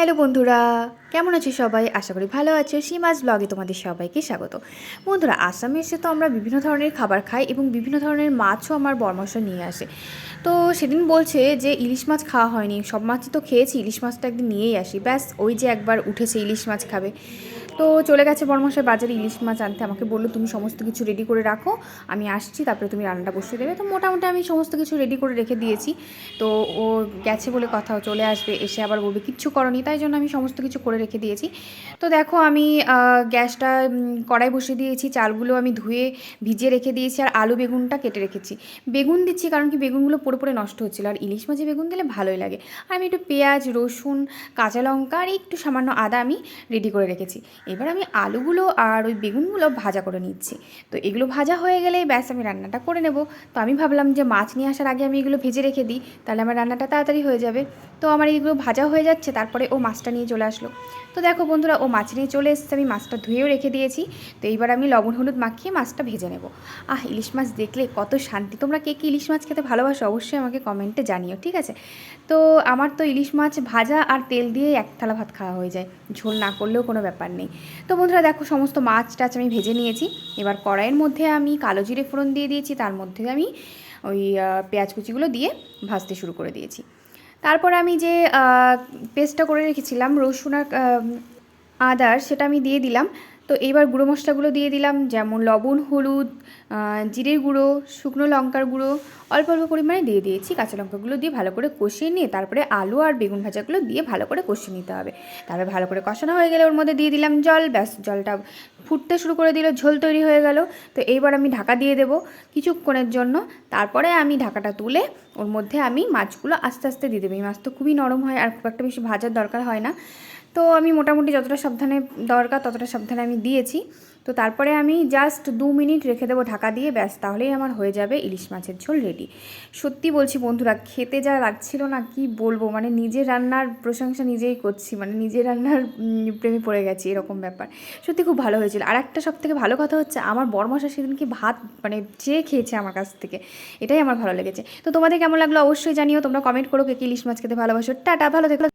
Hello বন্ধুরা, কেমন আছো সবাই? আশা করি ভালো আছো। সীমাজ ব্লগে তোমাদের সবাইকে স্বাগত। বন্ধুরা আসামে এসে তো আমরা বিভিন্ন ধরনের খাবার খাই এবং বিভিন্ন ধরনের মাছও আমার বরমশা নিয়ে আসে। তো সেদিন বলছে যে, ইলিশ মাছ খাওয়া হয়নি। সব মাছই তো খেয়েছি, ইলিশ মাছটা একদিন নিয়েই আসি। ব্যাস, ওই যে একবার উঠেছে ইলিশ মাছ খাবে। তো চলে গেছে বরমশাই বাজারে ইলিশ মাছ আনতে। আমাকে বলল, তুমি সমস্ত কিছু রেডি করে রাখো, আমি আসছি, তারপরে তুমি রান্নাটা বসিয়ে দেবে। তো মোটামুটি আমি সমস্ত কিছু রেডি করে রেখে দিয়েছি। তো ও গেছে বলে কথা চলে আসবে, এসে আবার বলবে, কিচ্ছু করনি। তাই জন্য আমি সমস্ত কিছু করে রেখে দিয়েছি। তো দেখো, আমি গ্যাসটা কড়াই বসিয়ে দিয়েছি, চালগুলো আমি ধুয়ে ভিজিয়ে রেখে দিয়েছি, আর আলু বেগুনটা কেটে রেখেছি। বেগুন দিচ্ছি কারণ কি, বেগুনগুলো পড়ে নষ্ট হচ্ছিল, আর ইলিশ মাছে বেগুন দিলে ভালোই লাগে। আর আমি একটু পেঁয়াজ, রসুন, কাঁচা লঙ্কা, আর একটু সামান্য আদা আমি রেডি করে রেখেছি। এবার আমি আলুগুলো আর ওই বেগুনগুলো ভাজা করে নিচ্ছি। তো এগুলো ভাজা হয়ে গেলেই ব্যাস আমি রান্নাটা করে নেব। তো আমি ভাবলাম যে মাছ নিয়ে আসার আগে আমি এগুলো ভেজে রেখে দিই, তাহলে আমার রান্নাটা তাড়াতাড়ি হয়ে যাবে। তো আমার এইগুলো ভাজা হয়ে যাচ্ছে, তারপরে ও মাছটা নিয়ে চলে আসলো। তো দেখো বন্ধুরা, ও মাছ নিয়ে চলে এসছে, আমি মাছটা ধুয়েও রেখে দিয়েছি। তো এইবার আমি লবণ হলুদ মাখিয়ে মাছটা ভেজে নেব। আহ, ইলিশ মাছ দেখলে কত শান্তি। তোমরা কে কি ইলিশ মাছ খেতে ভালোবাসো অবশ্যই আমাকে কমেন্টে জানিও, ঠিক আছে? তো আমার তো ইলিশ মাছ ভাজা আর তেল দিয়ে এক থালা ভাত খাওয়া হয়ে যায়। ঝোল না করলেও কোনো ব্যাপার নেই। তো বন্ধুরা দেখো সমস্ত মাছ টাছ আমি ভেজে নিয়েছি। এবার কড়াইয়ের মধ্যে আমি কালো জিরে ফোড়ন দিয়ে দিয়েছি, তার মধ্যে আমি ওই পেঁয়াজ কুচিগুলো দিয়ে ভাজতে শুরু করে দিয়েছি। তারপর আমি যে পেস্টটা করে রেখেছিলাম রসুন আর আদার সেটা আমি দিয়ে দিলাম। তো এইবার গুঁড়ো মশলাগুলো দিয়ে দিলাম, যেমন লবণ, হলুদ জিরের গুঁড়ো, শুকনো লঙ্কার গুঁড়ো, অল্প অল্প পরিমাণে দিয়ে দিয়েছি। কাঁচা লঙ্কাগুলো দিয়ে ভালো করে কষিয়ে নিয়ে তারপরে আলু আর বেগুন ভাজাগুলো দিয়ে ভালো করে কষিয়ে নিতে হবে। তারপরে ভালো করে কষানো হয়ে গেলে ওর মধ্যে দিয়ে দিলাম জল, ব্যাস জলটা ফুটতে শুরু করে দিল, ঝোল তৈরি হয়ে গেল। তো এইবার আমি ঢাকা দিয়ে দেবো কিছুক্ষণের জন্য। তারপরে আমি ঢাকাটা তুলে ওর মধ্যে আমি মাছগুলো আস্তে আস্তে দিয়ে দেবো। এই মাছ তো খুবই নরম হয় আর খুব একটা বেশি ভাজার দরকার হয় না। তো আমি মোটামুটি যতটা সাবধানে দরকার ততটা সাবধানে আমি দিয়েছি। তো তারপরে আমি জাস্ট দু মিনিট রেখে দেবো ঢাকা দিয়ে, ব্যাস, তাহলেই আমার হয়ে যাবে ইলিশ মাছের ঝোল রেডি সত্যি বলছি বন্ধুরা, খেতে যা লাগছিল না, কি বলব? মানে নিজের রান্নার প্রশংসা নিজেই করছি মানে নিজের রান্নার প্রেমে পড়ে গেছি, এরকম ব্যাপার। সত্যি খুব ভালো হয়েছিল। আর একটা সব থেকে ভালো কথা হচ্ছে, আমার বরমশা সেদিনকে ভাত মানে চেয়ে খেয়েছে আমার কাছ থেকে, এটাই আমার ভালো লেগেছে। তো তোমাদের কেমন লাগল অবশ্যই জানিও, তোমরা কমেন্ট করো কে কি ইলিশ মাছ খেতে ভালোবাসো। টাটা, ভালো থেকো।